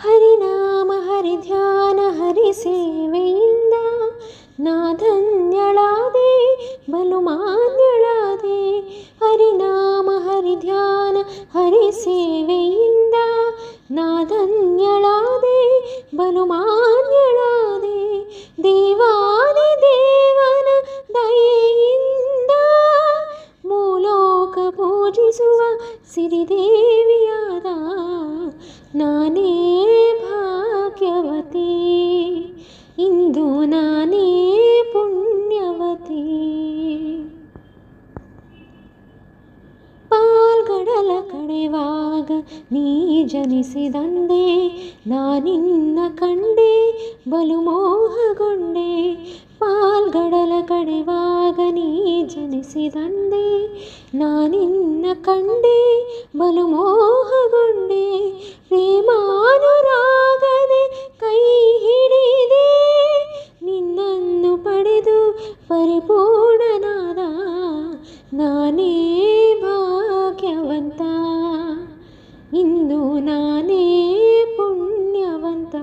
ಹರಿನಾಮ ಹರಿಧ್ಯಾನ ಹರಿ ಸೇವೆಯಿಂದ ನಾ ಧನ್ಯಳಾದೆ ಬಲು ಮಾನ್ಯಳಾದೆ ಹರಿನಾಮ ಹರಿಧ್ಯಾನ ಹರಿ ಸೇವೆಯಿಂದ ನಾ ಧನ್ಯಳಾದೆ ಬಲು ಮಾನ್ಯಳಾದೆ ದೇವಾದಿ ದೇವನ ದಯೆಯಿಂದ ಮೂಲೋಕ ಪೂಜಿಸುವ ಸಿರಿದೇವಿಯಾದ ನಾನೇ ಭಾಗ್ಯವತಿ ಇಂದು ನಾನೇ ಪುಣ್ಯವತಿ. ಪಾಲ್ಗಡಲ ಕಡೆವಾಗ ನೀ ಜನಿಸಿದಂದೆ ನಾನಿನ್ನ ಕಂಡೆ ಬಲು ಮೋಹಗೊಂಡೆ. ಪಾಲ್ಗಡಲ ಕಡೆವಾಗ ನೀ ಜನಿಸಿದಂದೆ ನಾನಿನ್ನ ಕಂಡೆ ಬಲು ಮೋಹಗೊಂಡೆ. ನಾನೇ ಭಾಗ್ಯವಂತ ಇಂದು ನಾನೇ ಪುಣ್ಯವಂತ